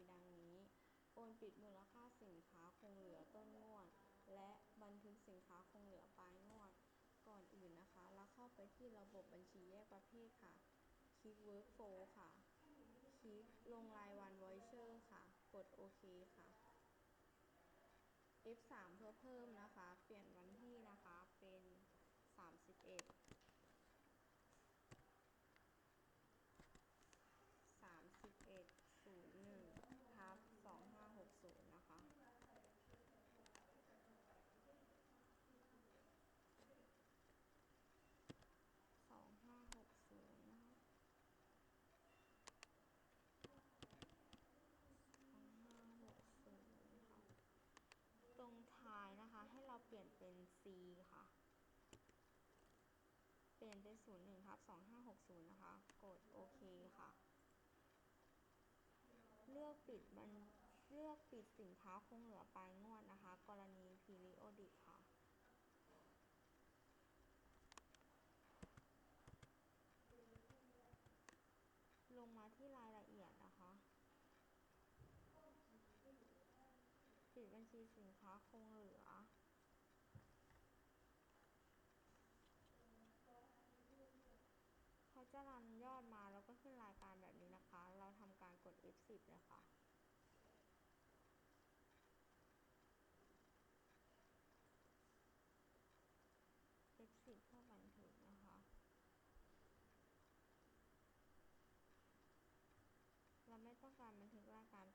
ปิดบัญชีดังนี้ โอนปิดมูลค่าสินค้าคงเหลือต้นงวด และบันทึกสินค้าคงเหลือปลายงวด ก่อนอื่นนะคะ เราเข้าไปที่ระบบบัญชีแยกประเภทค่ะ คลิก workflow ค่ะ คลิกลงรายวัน voucher ค่ะ กดโอเคค่ะ F3 เพื่อเพิ่มนะคะ เปลี่ยนวันที่นะคะเป็น 31 31 01ทับ2560 นะคะ 2560 นะคะ2560ค่ะ ตรงท้ายนะคะ ให้เราเปลี่ยนเป็น C ค่ะ เปลี่ยนเป็น01ทับ2560นะคะ กดโอเคค่ะ เลือกปิดมันเลือกปิดสินค้าคงเหลือปลายงวดนะคะ กรณี periodic ค่ะลงมาที่รายละเอียดนะคะ ปิดบัญชีสินค้าคงเหลือ สิบเคะเล็สิบเข้าบันทึกนะคะเราไม่ต้องการบันทึกว่าการ